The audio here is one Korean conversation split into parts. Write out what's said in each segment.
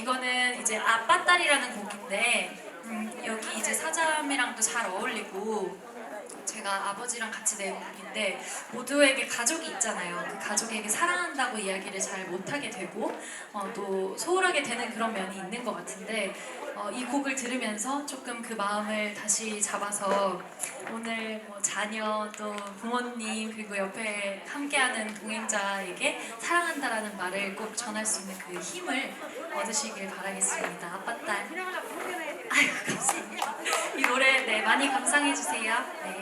이거는 이제 아빠 딸이라는 곡인데 음, 여기 이제 사자함이랑도 잘 어울리고 제가 아버지랑 같이 낸 곡인데 모두에게 가족이 있잖아요. 그 가족에게 사랑한다고 이야기를 잘 못하게 되고 어, 또 소홀하게 되는 그런 면이 있는 것 같은데 어, 이 곡을 들으면서 조금 그 마음을 다시 잡아서 오늘 뭐 자녀 또 부모님 그리고 옆에 함께하는 동행자에게 사랑한다라는 말을 꼭 전할 수 있는 그 힘을 얻으시길 바라겠습니다. 아빠 딸. 많이 감상해 주세요. 네.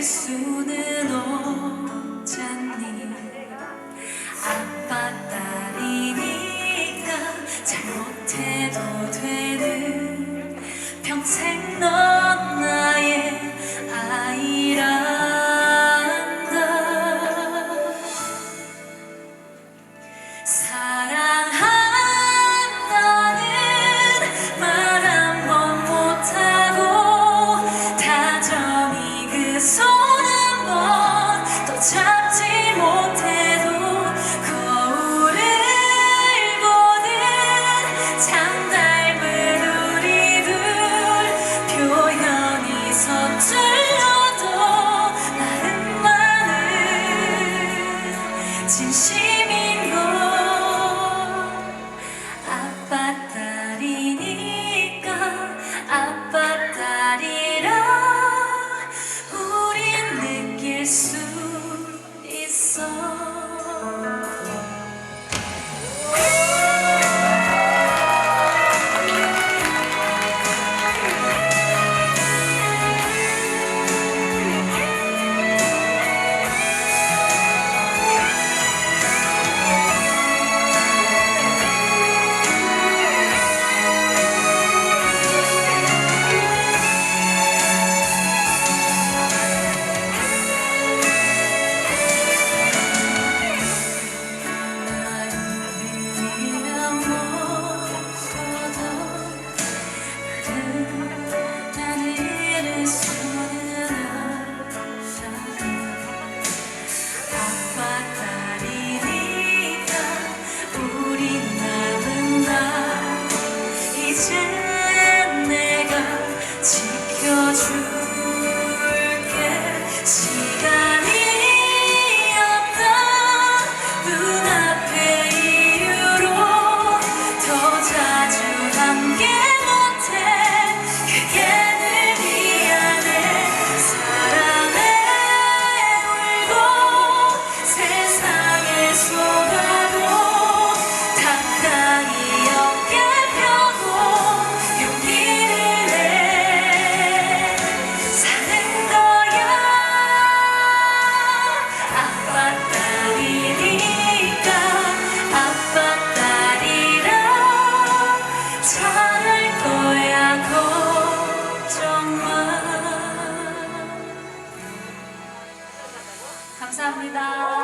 앞지를 수는 없잖니. 아빠 딸이니까 잘못해도 되는 평생 넌 나는 이 감사합니다.